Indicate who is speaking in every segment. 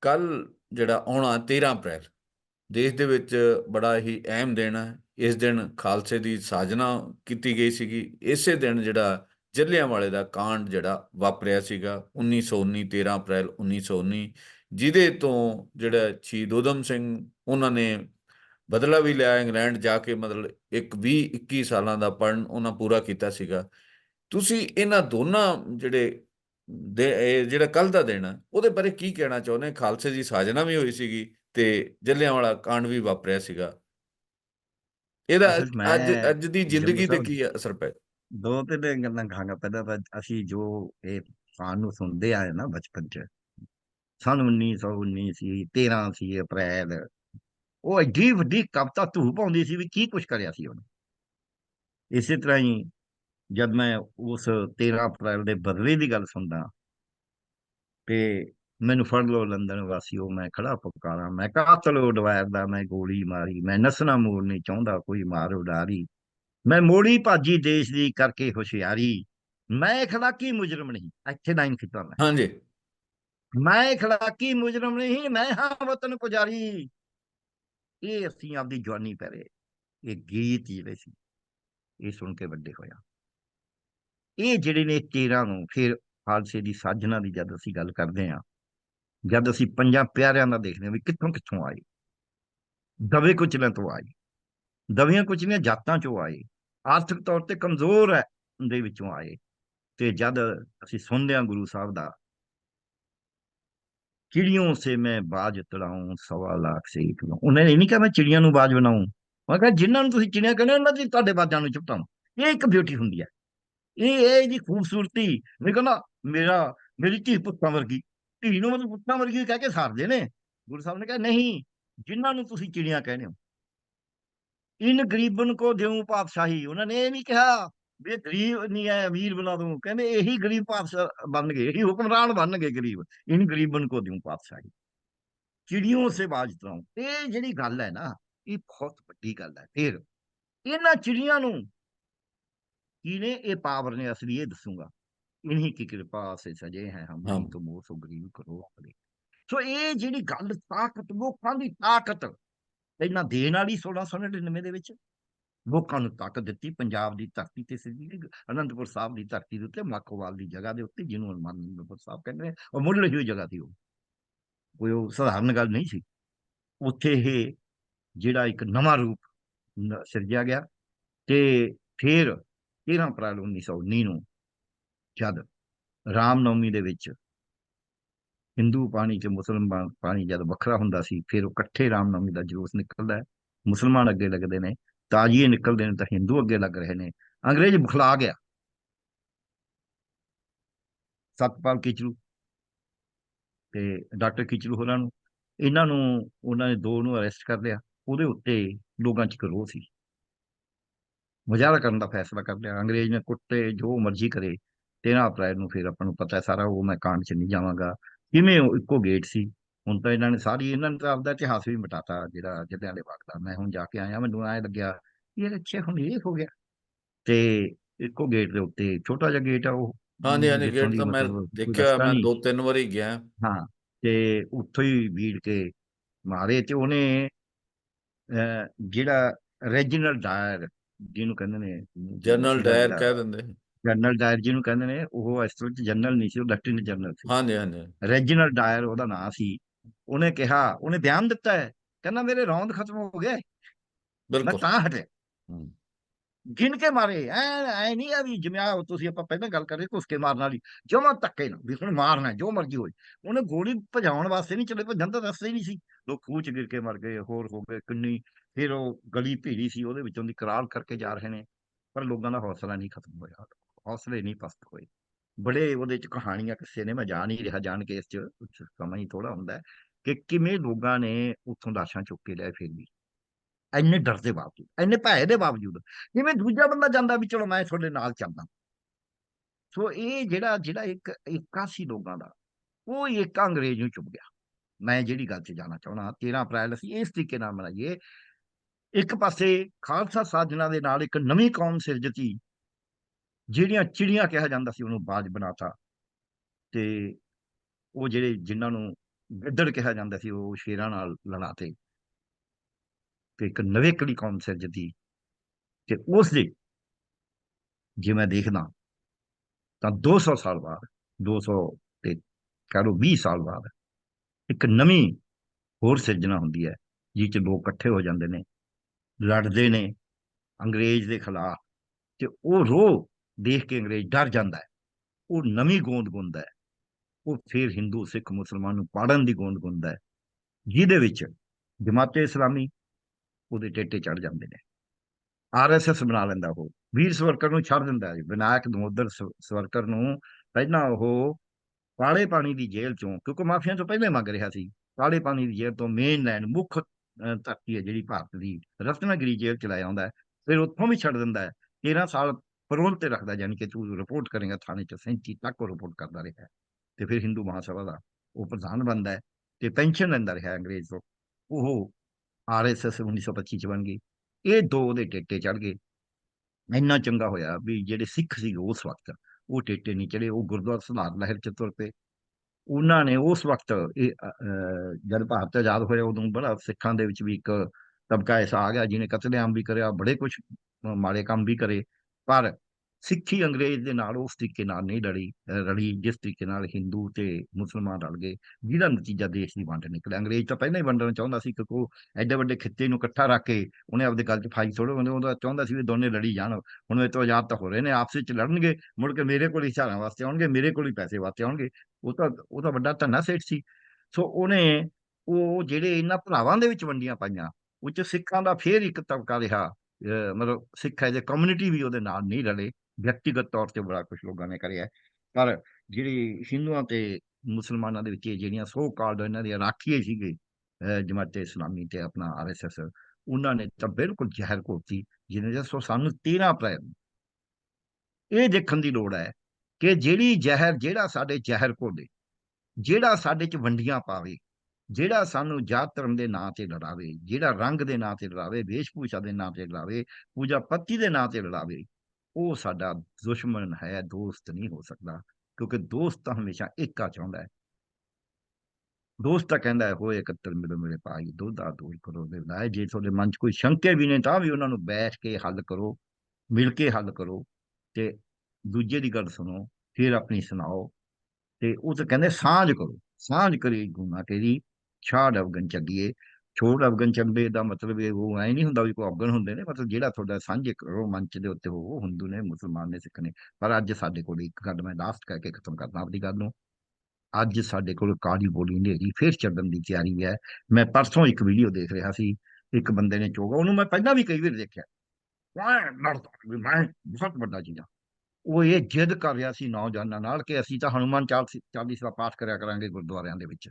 Speaker 1: ਕੱਲ ਜਿਹੜਾ ਆਉਣਾ 13 ਅਪ੍ਰੈਲ, ਦੇਸ਼ ਦੇ ਵਿੱਚ ਬੜਾ ਹੀ ਅਹਿਮ ਦਿਨ ਹੈ। ਇਸ ਦਿਨ ਖਾਲਸੇ ਦੀ ਸਾਜਨਾ ਕੀਤੀ ਗਈ ਸੀਗੀ। ਇਸੇ ਦਿਨ ਜਿਹੜਾ ਜਲਿਆਂਵਾਲੇ ਦਾ ਕਾਂਡ ਜਿਹੜਾ ਵਾਪਰਿਆ ਸੀਗਾ 1919 13 ਅਪ੍ਰੈਲ 1919 ਜਿਹਦੇ ਤੋਂ ਜਿਹੜਾ ਸ਼ਹੀਦ ਊਧਮ ਸਿੰਘ, ਉਹਨਾਂ ਨੇ ਬਦਲਾ ਵੀ ਲਿਆ, ਇੰਗਲੈਂਡ ਜਾ ਕੇ ਮਤਲਬ ਇੱਕ 20 21 ਸਾਲਾਂ ਦਾ ਪੜਨ ਉਹਨਾਂ ਪੂਰਾ ਕੀਤਾ ਸੀਗਾ। ਤੁਸੀਂ ਇਹਨਾਂ ਦੋਨਾਂ ਜਿਹੜੇ ਦੇ ਜਿਹੜਾ ਕੱਲ ਦਾ ਦਿਨ ਉਹਦੇ ਬਾਰੇ ਕੀ ਕਹਿਣਾ ਚਾਹੁੰਦੇ? ਖਾਲਸੇ ਦੀ ਸਾਜਨਾ ਵੀ ਹੋਈ ਸੀਗੀ ਤੇ ਜਲਿਆਂਵਾਲਾ ਕਾਂਡ ਵੀ ਵਾਪਰਿਆ ਸੀਗਾ। ਇਹਦਾ ਅੱਜ- ਅੱਜ ਦੀ ਜ਼ਿੰਦਗੀ ਤੇ ਕੀ ਅਸਰ ਪੈ
Speaker 2: ਦੋ ਤਿੰਨ ਗੱਲਾਂ ਕਹਾਂਗਾ ਪਹਿਲਾਂ ਤਾਂ ਅਸੀਂ ਜੋ ਇਹ ਖਾਨ ਨੂੰ ਸੁਣਦੇ ਆਏ ਨਾ ਬਚਪਨ ਚ ਸਨ 1919 ਸੀ 13 ਸੀ ਅਪ੍ਰੈਲ ਉਹ ਐਡੀ ਵੱਡੀ ਕਵਿਤਾ ਧੂ ਪਾਉਂਦੀ ਸੀ ਵੀ ਕੀ ਕੁਛ ਕਰਿਆ ਸੀ ਉਹਨੇ। ਇਸੇ ਤਰ੍ਹਾਂ ਹੀ ਜਦ ਮੈਂ ਉਸ 13 ਅਪ੍ਰੈਲ ਦੇ ਬਦਲੇ ਦੀ ਗੱਲ ਸੁਣਦਾ ਤੇ ਮੈਨੂੰ ਫੜ ਲਓ ਲੰਡਨ ਵਾਸੀਓ ਮੈਂ ਖੜਾ ਪੁਕਾਰਾਂ ਮੈਂ ਕਾਤਲ ਉਡਵਾਇਰ ਦਾ ਮੈਂ ਗੋਲੀ ਮਾਰੀ ਮੈਂ ਨਸਣਾ ਮੂਰ ਨਹੀਂ ਚਾਹੁੰਦਾ ਕੋਈ ਮਾਰ ਉਡਾਰੀ ਮੈਂ ਮੋੜੀ ਭਾਜੀ ਦੇਸ਼ ਦੀ ਕਰਕੇ ਹੁਸ਼ਿਆਰੀ ਮੈਂ اخلاقی ਮੁਜਰਮ ਨਹੀਂ ਇੱਥੇ ਲਾਈਨ ਖਿੱਚਾਂ ਮੈਂ
Speaker 1: ਹਾਂਜੀ
Speaker 2: ਮੈਂ اخلاقی ਮੁਜਰਮ ਨਹੀਂ ਮੈਂ ਹਾਂ ਵਤਨ ਪੁਜਾਰੀ ਇਹ ਅਸੀਂ ਆਪਦੀ ਜਵਾਨੀ ਪਹਿਰੇ ਇਹ ਗੀਤ ਜਿਹੜੇ ਸੀ ਇਹ ਸੁਣ ਕੇ ਵੱਡੇ ਹੋਇਆ ਇਹ ਜਿਹੜੇ ਨੇ ਕੇਰਾਂ ਨੂੰ ਫਿਰ ਖਾਲਸੇ ਦੀ ਸਾਜਨਾ ਦੀ ਜਦ ਅਸੀਂ ਗੱਲ ਕਰਦੇ ਹਾਂ, ਜਦ ਅਸੀਂ ਪੰਜਾਂ ਪਿਆਰਿਆਂ ਦਾ ਦੇਖਦੇ ਹਾਂ ਵੀ ਕਿੱਥੋਂ ਕਿੱਥੋਂ ਆਏ, ਦਵੇ ਕੁਚਲਿਆਂ ਤੋਂ ਆਏ, ਦਵੀਆਂ ਕੁਚਲੀਆਂ ਜਾਤਾਂ ਚੋਂ ਆਏ, ਆਰਥਿਕ ਤੌਰ ਤੇ ਕਮਜ਼ੋਰ ਹੈ ਦੇ ਵਿੱਚੋਂ ਆਏ ਤੇ ਜਦ ਅਸੀਂ ਸੁਣਦੇ ਹਾਂ ਗੁਰੂ ਸਾਹਿਬ ਦਾ ਚਿੜੀਆਂ ਸੇ ਮੈਂ ਬਾਜ ਤੜਾਉਂ ਸਵਾ ਲੱਖ ਸੇ ਇੱਕ ਉਹਨੇ ਇਹ ਨਹੀਂ ਕਿਹਾ ਮੈਂ ਚਿੜੀਆਂ ਨੂੰ ਬਾਜ ਬਣਾਉਂ ਮੈਂ ਕਿਹਾ ਜਿਨ੍ਹਾਂ ਨੂੰ ਤੁਸੀਂ ਚਿੜੀਆਂ ਕਹਿੰਦੇ ਉਹਨਾਂ ਦੀ ਤੁਹਾਡੇ ਬਾਜਾਂ ਨੂੰ ਚਪਟਾਉਂ ਇਹ ਇੱਕ ਬਿਊਟੀ ਹੁੰਦੀ ਹੈ। ਇਹ ਇਹ ਇਹਦੀ ਖੂਬਸੂਰਤੀ, ਮੈਂ ਕਹਿੰਦਾ ਮੇਰਾ, ਮੇਰੀ ਧੀ ਪੁੱਤਾਂ ਵਰਗੀ, ਧੀ ਨੂੰ ਮਤਲਬ ਪੁੱਤਾਂ ਵਰਗੀ ਕਹਿ ਕੇ ਸਾਰਦੇ ਨੇ। ਗੁਰੂ ਸਾਹਿਬ ਨੇ ਕਿਹਾ, ਨਹੀਂ, ਜਿਨ੍ਹਾਂ ਨੂੰ ਤੁਸੀਂ ਚਿੜੀਆਂ ਕਹਿੰਦੇ ਹੋ, ਇਨ ਗਰੀਬਨ ਕੋ ਦਿਉ ਪਾਤਸ਼ਾਹੀ। ਉਹਨਾਂ ਨੇ ਇਹ ਨਹੀਂ ਕਿਹਾ ਵੀ ਗਰੀਬ ਨਹੀਂ ਹੈ, ਅਮੀਰ ਬਣਾ ਦੂੰ ਕਹਿੰਦੇ ਇਹੀ ਗਰੀਬ ਪਾਤਸ਼ਾਹ ਬਣ ਗਏ ਇਹੀ ਹੁਕਮਰਾਨ ਬਣ ਗਏ ਗਰੀਬ, ਇਨ ਗਰੀਬਨ ਕੋ ਦਿਉ ਪਾਤਸ਼ਾਹੀ। ਚਿੜੀਆਂ ਸੇ ਬਾਜ ਤਰਾਉ। ਇਹ ਜਿਹੜੀ ਗੱਲ ਹੈ ਨਾ, ਇਹ ਬਹੁਤ ਵੱਡੀ ਗੱਲ ਹੈ। ਫਿਰ ਇਹਨਾਂ ਚਿੜੀਆਂ ਨੂੰ ਕਿਨੇ ਇਹ ਪਾਵਰ ਨੇ ਅਸਲੀ ਇਹ ਦੱਸੂਗਾ। ਇਨਹੀ ਕੀ ਕਿਰਪਾ ਸੇ ਸਜੇ ਹੈ ਹਮ
Speaker 1: ਹਾਂ।
Speaker 2: ਨਹੀਂ ਤੋਂ ਮੋਹ ਸੋ ਗਰੀਬ ਕਰੋ ਆਪਣੇ। ਸੋ ਇਹ ਜਿਹੜੀ ਗੱਲ ਤਾਕਤ ਲੋਕਾਂ ਦੀ ਤਾਕਤ ਇਹਨਾਂ ਦੇਣ ਵਾਲੀ 1699 ਦੇ ਵਿੱਚ ਲੋਕਾਂ ਨੂੰ ਤਾਕਤ ਦਿੱਤੀ ਪੰਜਾਬ ਦੀ ਧਰਤੀ ਤੇ ਸਿੱਧੀ ਅਨੰਦਪੁਰ ਸਾਹਿਬ ਦੀ ਧਰਤੀ ਦੇ ਉੱਤੇ ਮਾਖੋਵਾਲ ਦੀ ਜਗ੍ਹਾ ਦੇ ਉੱਤੇ ਜਿਹਨੂੰ ਅਨੰਦਪੁਰ ਸਾਹਿਬ ਕਹਿੰਦੇ ਨੇ ਉਹ ਮੁੱਢਲੀ ਹੋਈ ਜਗ੍ਹਾ ਸੀ ਉਹ। ਕੋਈ ਉਹ ਸਧਾਰਨ ਗੱਲ ਨਹੀਂ ਸੀ। ਉੱਥੇ ਇਹ ਜਿਹੜਾ ਇੱਕ ਨਵਾਂ ਰੂਪ ਸਿਰਜਿਆ ਗਿਆ ਤੇ ਫਿਰ 13 ਅਪ੍ਰੈਲ 1919 ਨੂੰ ਜਦ ਰਾਮਨੌਮੀ ਦੇ ਵਿੱਚ ਹਿੰਦੂ ਪਾਣੀ ਤੇ ਮੁਸਲਮਾਨ ਪਾਣੀ ਜਦ ਵੱਖਰਾ ਹੁੰਦਾ ਸੀ, ਫਿਰ ਉਹ ਇਕੱਠੇ ਰਾਮਨੌਮੀ ਦਾ ਜਲੂਸ ਨਿਕਲਦਾ ਹੈ। ਮੁਸਲਮਾਨ ਅੱਗੇ ਲੱਗਦੇ ਨੇ, ਤਾਜੀਏ ਨਿਕਲਦੇ ਨੇ ਤਾਂ ਹਿੰਦੂ ਅੱਗੇ ਲੱਗ ਰਹੇ ਨੇ। ਅੰਗਰੇਜ਼ ਬੁਖਲਾ ਗਿਆ। ਸਤਪਾਲ ਕਿਚਲੂ ਤੇ ਡਾਕਟਰ ਕਿਚਲੂ ਹੋਰਾਂ ਨੂੰ, ਇਹਨਾਂ ਨੂੰ, ਉਹਨਾਂ ਨੇ ਦੋ ਨੂੰ ਅਰੈਸਟ ਕਰ ਲਿਆ। ਉਹਦੇ ਉੱਤੇ ਲੋਕਾਂ 'ਚ ਇੱਕ ਰੋਹ ਸੀ। ਮੁਜ਼ਾਹਰਾ ਕਰਨ ਦਾ ਫੈਸਲਾ ਕਰ ਲਿਆ। ਅੰਗਰੇਜ਼ ਨੇ ਕੁੱਟੇ ਜੋ ਮਰਜ਼ੀ ਕਰੇ 13 ਅਪ੍ਰੈਲ ਨੂੰ ਫਿਰ ਆਪਾਂ ਨੂੰ ਪਤਾ ਹੈ ਸਾਰਾ ਉਹ ਮੈਂ ਕਾਂਡ 'ਚ ਨਹੀਂ ਜਾਵਾਂਗਾ। ਕਿਵੇਂ ਉਹ ਇੱਕੋ ਗੇਟ ਸੀ? ਹੁਣ ਤਾਂ ਇਹਨਾਂ ਨੇ ਸਾਰੀ ਇਹਨਾਂ ਨੇ ਤਾਂ ਆਪਦਾ ਇਤਿਹਾਸ ਵੀ ਮਿਟਾਤਾ ਜਿਹੜਾ ਬਾਗ ਦਾ। ਮੈਂ ਹੁਣ ਜਾ ਕੇ ਆਇਆ ਮੈਨੂੰ ਐਂ ਲੱਗਿਆ ਯਾਰ ਅੱਛਾ ਹੁਣ ਇਹ ਹੋ ਗਿਆ। ਤੇ ਇੱਕੋ ਗੇਟ ਦੇ ਉੱਤੇ ਛੋਟਾ ਜਿਹਾ ਗੇਟ ਆ ਉਹ।
Speaker 1: ਹਾਂਜੀ ਹਾਂਜੀ ਗੇਟ ਤਾਂ ਮੈਂ ਦੇਖਿਆ ਮੈਂ। ਦੋ ਤਿੰਨ ਵਾਰੀ ਗਿਆ।
Speaker 2: ਹਾਂ ਤੇ ਉੱਥੋਂ ਹੀ ਭੀੜ ਕੇ ਮਾਰੇ ਤੇ ਉਹਨੇ ਜਿਹੜਾ ਰੈਜੀਨਲ ਡਾਇਰ ਜਿਹਨੂੰ ਕਹਿੰਦੇ ਨੇ
Speaker 1: ਜਨਰਲ ਡਾਇਰ ਕਹਿ ਦਿੰਦੇ
Speaker 2: ਜਨਰਲ ਡਾਇਰ ਜਿਹਨੂੰ ਕਹਿੰਦੇ ਨੇ ਉਹ ਇਸ ਵਿੱਚ ਜਨਰਲ ਨਹੀਂ ਸੀ ਉਹ ਲੈਫਟੀਨੈਂਟ ਜਨਰਲ ਸੀ।
Speaker 1: ਹਾਂਜੀ ਹਾਂਜੀ।
Speaker 2: ਰੈਜੀਨਲ ਡਾਇਰ ਉਹਦਾ ਨਾਂ ਸੀ। ਉਹਨੇ ਕਿਹਾ ਉਹਨੇ ਬਿਆਨ ਦਿੱਤਾ ਹੈ। ਕਹਿੰਦਾ ਮੇਰੇ ਰੌਂਦ ਖਤਮ ਹੋ ਗਏ। ਮੈਂ
Speaker 1: ਬਿਲਕੁਲ।
Speaker 2: ਤਾਂ ਹਟਿਆ। ਗਿਣ ਕੇ ਮਾਰੇ, ਐ ਐ ਨਹੀਂ ਆ ਵੀ ਜਿਵੇਂ ਆਹ ਤੁਸੀਂ ਆਪਾਂ ਪਹਿਲਾਂ ਗੱਲ ਕਰੇ ਘੁਸ ਕੇ ਮਾਰਨ ਵਾਲੀ, ਜਮਾ ਧੱਕੇ ਨਾਲ ਵੀ ਹੁਣ ਮਾਰਨਾ, ਜੋ ਮਰਜ਼ੀ ਹੋਏ। ਉਹਨੇ ਗੋਲੀ ਭਜਾਉਣ ਵਾਸਤੇ ਨਹੀਂ ਚਲੇ, ਭੱਜਣ ਦਾ ਰਸਤਾ ਹੀ ਨਹੀਂ ਸੀ। ਲੋਕ ਖੂਹ ਚ ਗਿਰ ਕੇ ਮਰ ਗਏ, ਹੋਰ ਹੋ ਗਏ ਕਿੰਨੀ, ਫਿਰ ਉਹ ਗਲੀ ਭੀੜੀ ਸੀ, ਉਹਦੇ ਵਿੱਚੋਂ ਦੀ ਕਰਾਰ ਕਰਕੇ ਜਾ ਰਹੇ ਨੇ। ਪਰ ਲੋਕਾਂ ਦਾ ਹੌਸਲਾ ਨਹੀਂ ਖਤਮ ਹੋਇਆ, ਹੌਸਲੇ ਨਹੀਂ ਪਸਤ ਹੋਏ। ਬੜੇ ਉਹਦੇ ਚ ਕਹਾਣੀਆਂ ਕਿਸੇ ਨੇ, ਮੈਂ ਜਾ ਹੀ ਰਿਹਾ ਜਾਣ ਕੇ ਇਸ ਚ ਸਮਾਂ ਹੀ ਥੋੜਾ ਹੁੰਦਾ ਕਿ ਕਿਵੇਂ ਲੋਕਾਂ ਨੇ ਉੱਥੋਂ ਲਾਸ਼ਾਂ ਚੁੱਕ ਕੇ ਲਿਆਏ ਫਿਰ ਵੀ। ਇੰਨੇ ਡਰ ਦੇ ਬਾਵਜੂਦ, ਇੰਨੇ ਭੈ ਦੇ ਬਾਵਜੂਦ, ਜਿਵੇਂ ਦੂਜਾ ਬੰਦਾ ਜਾਂਦਾ ਵੀ ਚਲੋ ਮੈਂ ਤੁਹਾਡੇ ਨਾਲ ਚੱਲਦਾ। ਸੋ ਇਹ ਜਿਹੜਾ ਜਿਹੜਾ ਇੱਕ ਏਕਾ ਸੀ ਲੋਕਾਂ ਦਾ, ਉਹ ਏਕਾ ਅੰਗਰੇਜ਼ ਨੂੰ ਚੁੱਪ ਗਿਆ। ਮੈਂ ਜਿਹੜੀ ਗੱਲ 'ਚ ਜਾਣਾ ਚਾਹਣਾ 13 ਅਪ੍ਰੈਲ ਅਸੀਂ ਇਸ ਤਰੀਕੇ ਨਾਲ ਮਨਾਈਏ। ਇੱਕ ਪਾਸੇ ਖਾਲਸਾ ਸਾਜਣਾ ਦੇ ਨਾਲ ਇੱਕ ਨਵੀਂ ਕੌਮ ਸਿਰਜਤੀ, ਜਿਹੜੀਆਂ ਚਿੜੀਆਂ ਕਿਹਾ ਜਾਂਦਾ ਸੀ ਉਹਨੂੰ ਬਾਜ ਬਣਾਤਾ। ਤੇ ਉਹ ਜਿਹੜੇ ਜਿਨ੍ਹਾਂ ਨੂੰ ਗਿੱਦੜ ਕਿਹਾ ਜਾਂਦਾ ਸੀ, ਉਹ ਸ਼ੇਰਾਂ ਨਾਲ ਲੜਾਤੇ। ਤੇ ਤੇ ਇੱਕ ਨਵੇਕਲੀ ਕੌਮ ਸਿਰਜਦੀ ਤੇ ਉਸ ਦੇ ਜੇ ਮੈਂ ਦੇਖਦਾ ਤਾਂ 200 ਸਾਲ ਬਾਅਦ 200 ਤੇ ਕਹ ਲਓ 20 ਸਾਲ ਬਾਅਦ ਇੱਕ ਨਵੀਂ ਹੋਰ ਸਿਰਜਣਾ ਹੁੰਦੀ ਹੈ, ਜਿਹ ਚ ਲੋਕ ਇਕੱਠੇ ਹੋ ਜਾਂਦੇ ਨੇ, ਲੜਦੇ ਨੇ ਅੰਗਰੇਜ਼ ਦੇ ਖਿਲਾਫ ਤੇ ਉਹ ਰੋ ਦੇਖ ਕੇ ਅੰਗਰੇਜ਼ ਡਰ ਜਾਂਦਾ ਹੈ। ਉਹ ਨਵੀਂ ਗੋਂਦ ਗੁੰਦਾ ਹੈ। ਉਹ ਫਿਰ ਹਿੰਦੂ, ਸਿੱਖ, ਮੁਸਲਮਾਨ ਨੂੰ ਪਾੜਨ ਦੀ ਗੋਂਦ ਗੁੰਦਾ ਹੈ। ਜਿਹਦੇ ਵਿੱਚ ਜਮਾਤੇ ਇਸਲਾਮੀ ਉਹਦੇ ਟੇਟੇ ਚੜ ਜਾਂਦੇ ਨੇ। ਆਰਐਸਐਸ ਬਣਾ ਲੈਂਦਾ ਉਹ। ਵੀਰ ਸਵਰਕਰ ਨੂੰ ਛੱਡ ਦਿੰਦਾ ਹੈ ਵਿਨਾਇਕ ਦਮੋਦਰ ਸਵਰਕਰ ਨੂੰ ਪਹਿਲਾਂ ਉਹ ਕਾਲੇ ਪਾਣੀ ਦੀ ਜੇਲ੍ਹ ਚੋਂ, ਕਿਉਂਕਿ ਮਾਫੀਆ ਤੋਂ ਪਹਿਲੇ ਮੰਗ ਰਿਹਾ ਸੀ, ਕਾਲੇ ਪਾਣੀ ਦੀ ਜੇਲ੍ਹ ਤੋਂ ਮੇਨ ਲਾਈਨ, ਮੁੱਖ ਧਰਤੀ ਹੈ ਜਿਹੜੀ ਭਾਰਤ ਦੀ। ਰਤਨਾਗਿਰੀ ਜੇਲ੍ਹ ਚ ਲੈ ਆਉਂਦਾ ਫਿਰ ਉੱਥੋਂ ਵੀ ਛੱਡ ਦਿੰਦਾ ਹੈ। 13 ਸਾਲ ਪਰੋਲ ਤੇ ਰੱਖਦਾ ਯਾਨੀ ਕਿ ਤੂੰ ਰਿਪੋਰਟ ਕਰੇਗਾ, ਥਾਣੇ ਚ 37 ਤੱਕ ਉਹ ਰਿਪੋਰਟ ਕਰਦਾ ਰਿਹਾ ਹੈ। ਤੇ ਫਿਰ ਹਿੰਦੂ ਮਹਾਸਭਾ ਦਾ ਉਹ ਪ੍ਰਧਾਨ ਬਣਦਾ ਹੈ ਤੇ ਪੈਨਸ਼ਨ ਲੈਂਦਾ ਰਿਹਾ ਅੰਗਰੇਜ਼ ਤੋਂ ਉਹ ਆਰਐਸਐਸ 1925 ਚ ਬਣ ਗਈ ਇਹ ਦੋ ਦੇ ਟੇਟੇ ਚੜ ਗਏ ਇੰਨਾ ਚੰਗਾ ਹੋਇਆ ਵੀ ਜਿਹੜੇ ਸਿੱਖ ਸੀ ਉਸ ਵਕਤ ਉਹ ਟੇਟੇ ਨਹੀਂ ਚੜੇ ਉਹ ਗੁਰਦੁਆਰਾ ਸੁਧਾਰ ਲਹਿਰ ਚ ਤੁਰ ਪਏ ਉਹਨਾਂ ਨੇ ਉਸ ਵਕਤ ਇਹ ਜਦ ਭਾਰਤ ਆਜ਼ਾਦ ਹੋਇਆ ਉਦੋਂ ਬੜਾ ਸਿੱਖਾਂ ਦੇ ਵਿੱਚ ਵੀ ਇੱਕ ਤਬਕਾ ਐਸਾ ਆ ਗਿਆ ਜਿਹਨੇ ਕਤਲੇਆਮ ਵੀ ਕਰਿਆ ਬੜੇ ਕੁਝ ਮਾੜੇ ਕੰਮ ਵੀ ਕਰੇ ਪਰ ਸਿੱਖੀ ਅੰਗਰੇਜ਼ ਦੇ ਨਾਲ ਉਸ ਤਰੀਕੇ ਨਾਲ ਨਹੀਂ ਲੜੀ ਅ, ਰਲੀ ਜਿਸ ਤਰੀਕੇ ਨਾਲ ਹਿੰਦੂ ਤੇ ਮੁਸਲਮਾਨ ਰਲ ਗਏ ਜਿਹਦਾ ਨਤੀਜਾ ਦੇਸ਼ ਦੀ ਵੰਡ ਨਿਕਲਿਆ। ਅੰਗਰੇਜ਼ ਤਾਂ ਪਹਿਲਾਂ ਹੀ ਵੰਡਣਾ ਚਾਹੁੰਦਾ ਸੀ ਕਿਉਂਕਿ ਉਹ ਐਡੇ ਵੱਡੇ ਖਿੱਤੇ ਨੂੰ ਇਕੱਠਾ ਰੱਖ ਕੇ ਉਹਨੇ ਆਪਦੇ ਗੱਲ 'ਚ ਫਾਈ ਥੋੜ੍ਹੇ ਹੁੰਦੇ ਉਹਦਾ ਚਾਹੁੰਦਾ ਸੀ ਵੀ ਦੋਨੇ ਲੜੀ ਜਾਣ। ਹੁਣ ਇਹ ਤੋਂ ਆਜ਼ਾਦ ਤਾਂ ਹੋ ਰਹੇ ਨੇ ਆਪਸ ਵਿੱਚ ਲੜਨਗੇ ਮੁੜ ਕੇ ਮੇਰੇ ਕੋਲ ਹੀ ਹਥਿਆਰਾਂ ਵਾਸਤੇ ਆਉਣਗੇ ਮੇਰੇ ਕੋਲ ਹੀ ਪੈਸੇ ਵਾਸਤੇ ਆਉਣਗੇ। ਉਹ ਤਾਂ ਉਹ ਤਾਂ ਵੱਡਾ ਧੰਨਾ ਸੇਠ ਸੀ। ਸੋ ਉਹਨੇ ਉਹ ਜਿਹੜੇ ਇਹਨਾਂ ਭਰਾਵਾਂ ਦੇ ਵਿੱਚ ਵੰਡੀਆਂ ਪਾਈਆਂ ਉਹ ਚ ਸਿੱਖਾਂ ਦਾ ਫੇਰ ਇੱਕ ਤਬਕਾ ਰਿਹਾ। ਮਤਲਬ ਸਿੱਖ ਹੈ ਜੇ ਕਮਿਊਨਿਟੀ ਵੀ ਉਹਦੇ ਨਾਲ ਨਹੀਂ ਰਲੇ ਵਿਅਕਤੀਗਤ ਤੌਰ ਤੇ ਬੜਾ ਕੁਝ ਲੋਕਾਂ ਨੇ ਕਰਿਆ ਪਰ ਜਿਹੜੀ ਹਿੰਦੂਆਂ ਤੇ ਮੁਸਲਮਾਨਾਂ ਦੇ ਵਿੱਚ ਜਿਹੜੀਆਂ ਸੋ ਕਾਲਡ ਇਹਨਾਂ ਦੀਆਂ ਰਾਖੀਏ ਸੀਗੇ ਅਹ ਜਮਾਤੇ ਇਸਲਾਮੀ ਤੇ ਆਪਣਾ ਆਰਐਸਐਸ ਉਹਨਾਂ ਨੇ ਤਾਂ ਬਿਲਕੁਲ ਜ਼ਹਿਰ ਘੋਟੀ, ਜਿਹਨੇ ਸੋ ਸਾਨੂੰ 13 ਅਪ੍ਰੈਲ ਇਹ ਦੇਖਣ ਦੀ ਲੋੜ ਹੈ ਕਿ ਜਿਹੜੀ ਜ਼ਹਿਰ, ਜਿਹੜਾ ਸਾਡੇ ਜ਼ਹਿਰ ਘੋਲੇ ਜਿਹੜਾ ਸਾਡੇ ਚ ਵੰਡੀਆਂ ਪਾਵੇ, ਜਿਹੜਾ ਸਾਨੂੰ ਜਾਤ ਧਰਮ ਦੇ ਨਾਂ ਤੇ ਲੜਾਵੇ, ਜਿਹੜਾ ਰੰਗ ਦੇ ਨਾਂ ਤੇ ਲੜਾਵੇ, ਵੇਸ਼ਭੂਸ਼ਾ ਦੇ ਨਾਂ ਤੇ ਲੜਾਵੇ ਪੂਜਾ ਪੱਤੀ ਦੇ ਨਾਂ ਤੇ ਲੜਾਵੇ ਉਹ ਸਾਡਾ ਦੁਸ਼ਮਣ ਹੈ, ਦੋਸਤ ਨਹੀਂ ਹੋ ਸਕਦਾ, ਕਿਉਂਕਿ ਦੋਸਤ ਤਾਂ ਹਮੇਸ਼ਾ ਇੱਕਾ ਚਾਹੁੰਦਾ ਹੈ। ਦੋਸਤ ਤਾਂ ਕਹਿੰਦਾ ਹੈ, ਹੋਏ ਇਕੱਤਰ ਮਿਲੋ ਮੇਰੇ ਭਾਈ ਦੋਦਾ ਦੂਰ ਕਰੋ, ਦੇ ਲਾਏ ਜੇ ਤੁਹਾਡੇ ਮਨ 'ਚ ਕੋਈ ਸ਼ੰਕੇ ਵੀ ਨੇ ਤਾਂ ਵੀ ਉਹਨਾਂ ਨੂੰ ਬੈਠ ਕੇ ਹੱਲ ਕਰੋ, ਮਿਲ ਕੇ ਹੱਲ ਕਰੋ ਤੇ ਦੂਜੇ ਦੀ ਗੱਲ ਸੁਣੋ, ਫਿਰ ਆਪਣੀ ਸੁਣਾਓ ਤੇ ਉਹ ਤਾਂ ਕਹਿੰਦੇ ਸਾਂਝ ਕਰੋ, ਸਾਂਝ ਕਰੀ ਗੁਨਾ ਤੇਰੀ ਛਾੜ ਅਵਗਨ ਚੱਗੀਏ ਛੋਟ ਅਵਗਨ ਚੱਲੇ ਦਾ ਮਤਲਬ ਇਹ ਉਹ ਐ ਨਹੀਂ ਹੁੰਦਾ ਵੀ ਕੋਈ ਅਵਗਨ ਹੁੰਦੇ ਨੇ, ਮਤਲਬ ਜਿਹੜਾ ਤੁਹਾਡਾ ਸਾਂਝੇ ਕਰੋ ਮੰਚ ਦੇ ਉੱਤੇ ਉਹ ਹਿੰਦੂ ਨੇ, ਮੁਸਲਮਾਨ ਨੇ, ਸਿੱਖ ਨੇ। ਪਰ ਅੱਜ ਸਾਡੇ ਕੋਲ ਇੱਕ ਗੱਲ ਮੈਂ ਲਾਸਟ ਕਰਕੇ ਖਤਮ ਕਰਦਾ ਆਪਣੀ ਗੱਲ ਨੂੰ। ਅੱਜ ਸਾਡੇ ਕੋਲ ਕਾਲੀ ਬੋਲੀ ਹਨੇਰੀ ਫੇਰ ਚੱਲਣ ਦੀ ਤਿਆਰੀ ਹੈ। ਮੈਂ ਪਰਸੋਂ ਇੱਕ ਵੀਡੀਓ ਦੇਖ ਰਿਹਾ ਸੀ, ਇੱਕ ਬੰਦੇ ਨੇ ਚੋਗਾ, ਉਹਨੂੰ ਮੈਂ ਪਹਿਲਾਂ ਵੀ ਕਈ ਵਾਰ ਦੇਖਿਆ। ਮੈਂ ਲੜਦਾ ਵੀ ਮੈਂ ਬਹੁਤ ਵੱਡਾ ਚੀਜ਼ਾਂ ਉਹ ਇਹ ਜਿੱਦ ਕਰ ਰਿਹਾ ਸੀ ਨੌਜਵਾਨਾਂ ਨਾਲ ਕਿ ਅਸੀਂ ਤਾਂ ਹਨੂਮਾਨ ਚਾਲੀਸ ਚਾਲੀਸ ਦਾ ਪਾਠ ਕਰਿਆ ਕਰਾਂਗੇ ਗੁਰਦੁਆਰਿਆਂ ਦੇ ਵਿੱਚ।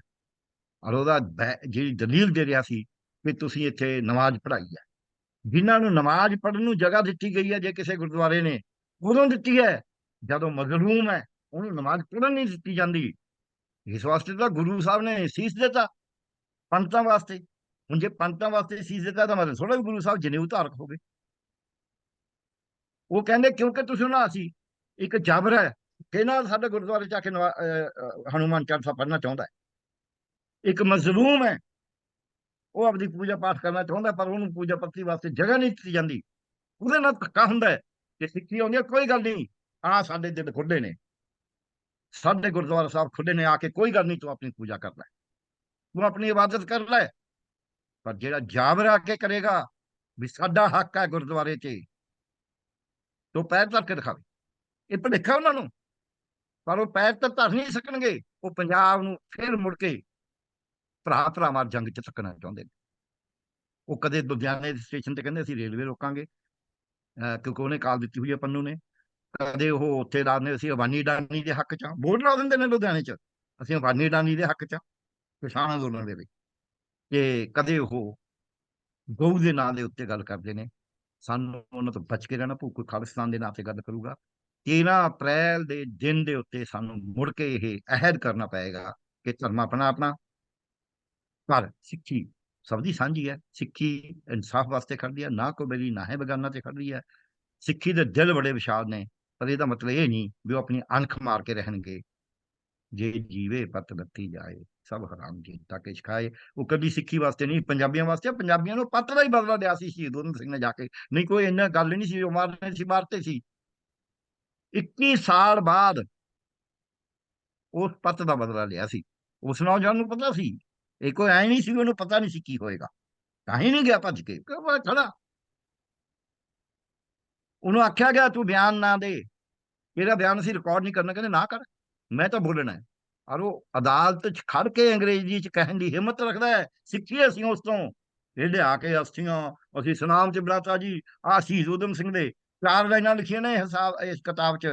Speaker 2: ਔਰ ਉਹਦਾ ਬੈ- ਜਿਹੜੀ ਦਲੀਲ ਦੇ ਰਿਹਾ ਸੀ ਕਿ ਤੁਸੀਂ ਇੱਥੇ ਨਮਾਜ਼ ਪੜ੍ਹਾਈ ਹੈ। ਜਿਨ੍ਹਾਂ ਨੂੰ ਨਮਾਜ਼ ਪੜ੍ਹਨ ਨੂੰ ਜਗ੍ਹਾ ਦਿੱਤੀ ਗਈ ਹੈ ਜੇ ਕਿਸੇ ਗੁਰਦੁਆਰੇ ਨੇ ਉਦੋਂ ਦਿੱਤੀ ਹੈ। ਜਦੋਂ ਮਜ਼ਲੂਮ ਹੈ ਉਹਨੂੰ ਨਮਾਜ਼ ਪੜ੍ਹਨ ਨਹੀਂ ਦਿੱਤੀ ਜਾਂਦੀ। ਇਸ ਵਾਸਤੇ ਤਾਂ ਗੁਰੂ ਸਾਹਿਬ ਨੇ ਸੀਸ ਦਿੱਤਾ ਪੰਡਤਾਂ ਵਾਸਤੇ। ਹੁਣ ਜੇ ਪੰਡਤਾਂ ਵਾਸਤੇ ਸੀਸ ਦਿੱਤਾ ਤਾਂ ਮਤਲਬ ਥੋੜਾ ਵੀ ਗੁਰੂ ਸਾਹਿਬ ਜਨੇਊ ਧਾਰਕ ਹੋ ਗਏ ਉਹ ਕਹਿੰਦੇ ਕਿਉਂਕਿ ਤੁਸੀਂ ਨਾ ਅਸੀਂ ਇੱਕ ਜਬਰ ਹੈ ਕਿਹਨਾਂ ਸਾਡੇ ਗੁਰਦੁਆਰੇ ਚ ਆ ਕੇ ਨਵਾ- ਅਹ, ਅਹ, ਹਨੂਮਾਨ ਚਾਲੀਸਾ ਪੜ੍ਹਨਾ ਚਾਹੁੰਦਾ ਇੱਕ ਮਜ਼ਲੂਮ ਹੈ। ਉਹ ਆਪਣੀ ਪੂਜਾ ਪਾਠ ਕਰਨਾ ਚਾਹੁੰਦਾ, ਪਰ ਉਹਨੂੰ ਪੂਜਾ ਪੱਤੀ ਵਾਸਤੇ ਜਗ੍ਹਾ ਨਹੀਂ ਦਿੱਤੀ ਜਾਂਦੀ। ਉਹਦੇ ਨਾਲ ਧੱਕਾ ਹੁੰਦਾ ਹੈ ਕਿ ਸਿੱਖੀ ਆਉਂਦੀ ਕੋਈ ਗੱਲ ਨਹੀਂ। ਆ ਸਾਡੇ ਦਿਲ ਖੁੱਲੇ ਨੇ। ਸਾਡੇ ਗੁਰਦੁਆਰਾ ਸਾਹਿਬ ਖੁੱਲੇ ਨੇ, ਆ ਕੇ ਕੋਈ ਗੱਲ ਨਹੀਂ, ਤੂੰ ਆਪਣੀ ਪੂਜਾ ਕਰ ਲੈ। ਤੂੰ ਆਪਣੀ ਇਬਾਦਤ ਕਰ ਲੈ। ਪਰ ਜਿਹੜਾ ਜਾਬਰ ਆ ਕੇ ਕਰੇਗਾ, ਵੀ ਸਾਡਾ ਹੱਕ ਹੈ ਗੁਰਦੁਆਰੇ 'ਚ, ਤੂੰ ਪੈਰ ਧਰ ਕੇ ਦਿਖਾਵੇ। ਇਹ ਭੁਲੇਖਾ ਉਹਨਾਂ ਨੂੰ। ਪਰ ਉਹ ਪੈਰ ਤਾਂ ਧਰ ਨਹੀਂ ਸਕਣਗੇ। ਉਹ ਪੰਜਾਬ ਨੂੰ ਫਿਰ ਮੁੜ ਕੇ ਭਰਾ ਭਰਾਵਾਂ ਜੰਗ 'ਚ ਧੱਕਣਾ ਚਾਹੁੰਦੇ ਨੇ। ਉਹ ਕਦੇ ਲੁਧਿਆਣੇ ਦੇ ਸਟੇਸ਼ਨ ਤੇ ਕਹਿੰਦੇ ਅਸੀਂ ਰੇਲਵੇ ਰੋਕਾਂਗੇ। ਕਿਉਂਕਿ ਉਹਨੇ ਕਾਲ ਦਿੱਤੀ ਹੋਈ ਹੈ ਪੰਨੂ ਨੇ। ਕਦੇ ਉਹ ਉੱਥੇ ਲਾਉਂਦੇ ਅਸੀਂ ਅਬਾਨੀ ਡਾਨੀ ਦੇ ਹੱਕ 'ਚ ਹਾਂ ਬੋਰਡ ਲਾ ਦਿੰਦੇ ਨੇ ਲੁਧਿਆਣੇ 'ਚ ਅਸੀਂ ਅਬਾਨੀ ਡਾਨੀ ਦੇ ਹੱਕ 'ਚ ਹਾਂ, ਕਿਸਾਨ ਅੰਦੋਲਨ ਦੇ ਵਿੱਚ ਤੇ ਕਦੇ ਉਹ ਗਊ ਦੇ ਨਾਂ ਦੇ ਉੱਤੇ ਗੱਲ ਕਰਦੇ ਨੇ। ਸਾਨੂੰ ਉਹਨਾਂ ਤੋਂ ਬਚ ਕੇ ਰਹਿਣਾ ਪਊ ਕੋਈ ਖਾਲਿਸਤਾਨ ਦੇ ਨਾਂ ਤੇ ਗੱਲ ਕਰੂਗਾ। 13 ਅਪ੍ਰੈਲ ਦੇ ਦਿਨ ਦੇ ਉੱਤੇ ਸਾਨੂੰ ਮੁੜ ਕੇ ਇਹ ਅਹਿਦ ਕਰਨਾ ਪਏਗਾ ਕਿ ਧਰਮ ਆਪਣਾ ਆਪਣਾ ਪਰ ਸਿੱਖੀ, ਸਭ ਦੀ ਸਾਂਝੀ ਹੈ। ਸਿੱਖੀ ਇਨਸਾਫ ਵਾਸਤੇ ਖੜਦੀ ਹੈ, ਨਾ ਕੋਈ ਬੇਲੀ ਨਾ ਹੈ ਬਗਾਨਾ ਤੇ ਖੜਦੀ ਹੈ। ਸਿੱਖੀ ਦੇ ਦਿਲ ਬੜੇ ਵਿਸ਼ਾਲ ਨੇ, ਪਰ ਇਹਦਾ ਮਤਲਬ ਇਹ ਨਹੀਂ ਵੀ ਉਹ ਆਪਣੀ ਅਣਖ ਮਾਰ ਕੇ ਰਹਿਣਗੇ। ਜੇ ਜੀਵੇ ਪਤ ਲੱਤੀ ਜਾਏ, ਸਭ ਹਰਾਮ ਕੀਤਾ ਕਿ ਸਿਖਾਏ ਉਹ ਕਦੀ ਸਿੱਖੀ ਵਾਸਤੇ ਨਹੀਂ, ਪੰਜਾਬੀਆਂ ਵਾਸਤੇ, ਪੰਜਾਬੀਆਂ ਨੂੰ ਪੱਤ ਦਾ ਹੀ ਬਦਲਾ ਲਿਆ ਸੀ ਸ਼ਹੀਦ ਊਧਮ ਸਿੰਘ ਨੇ ਜਾ ਕੇ। ਨਹੀਂ ਕੋਈ ਇੰਨਾ ਗੱਲ ਨਹੀਂ ਸੀ, ਉਹ ਮਾਰਨੇ ਸੀ, ਮਾਰਤੇ ਸੀ। 21 ਸਾਲ ਬਾਅਦ ਉਸ ਪੱਤ ਦਾ ਬਦਲਾ ਲਿਆ ਸੀ। ਉਸ ਨੌਜਵਾਨ ਨੂੰ ਪਤਾ ਸੀ ਇਹ ਕੋਈ ਐ ਨਹੀਂ ਸੀ ਉਹਨੂੰ ਪਤਾ ਨਹੀਂ ਸੀ ਕੀ ਹੋਏਗਾ। ਤਾਂ ਹੀ ਨਹੀਂ ਗਿਆ ਭੱਜ ਕੇ। ਕਿਉਂ ਖੜਾ? ਉਹਨੂੰ ਆਖਿਆ ਗਿਆ, ਤੂੰ ਬਿਆਨ ਨਾ ਦੇ। ਇਹਦਾ ਬਿਆਨ ਅਸੀਂ ਰਿਕਾਰਡ ਨਹੀਂ ਕਰਨਾ। ਕਹਿੰਦੇ, ਨਾ ਕਰ। ਮੈਂ ਤਾਂ ਬੋਲਣਾ ਹੈ। ਔਰ ਉਹ ਅਦਾਲਤ 'ਚ ਖੜ ਕੇ ਅੰਗਰੇਜ਼ੀ 'ਚ ਕਹਿਣ ਦੀ ਹਿੰਮਤ ਰੱਖਦਾ ਹੈ। ਸਿੱਖੀ ਅਸੀਂ ਉਸ ਤੋਂ। ਇਹ ਲਿਆ ਕੇ ਅਸਥੀਆਂ ਅਸੀਂ ਸੁਨਾਮ ਚ ਬਲਾਤਾ ਜੀ। ਆ ਸ਼ਹੀਦ ਊਧਮ ਸਿੰਘ ਦੇ ਚਾਰ ਲਾਈਨਾਂ ਲਿਖੀਆਂ ਨੇ ਹਿਸਾਬ, ਇਸ ਕਿਤਾਬ 'ਚ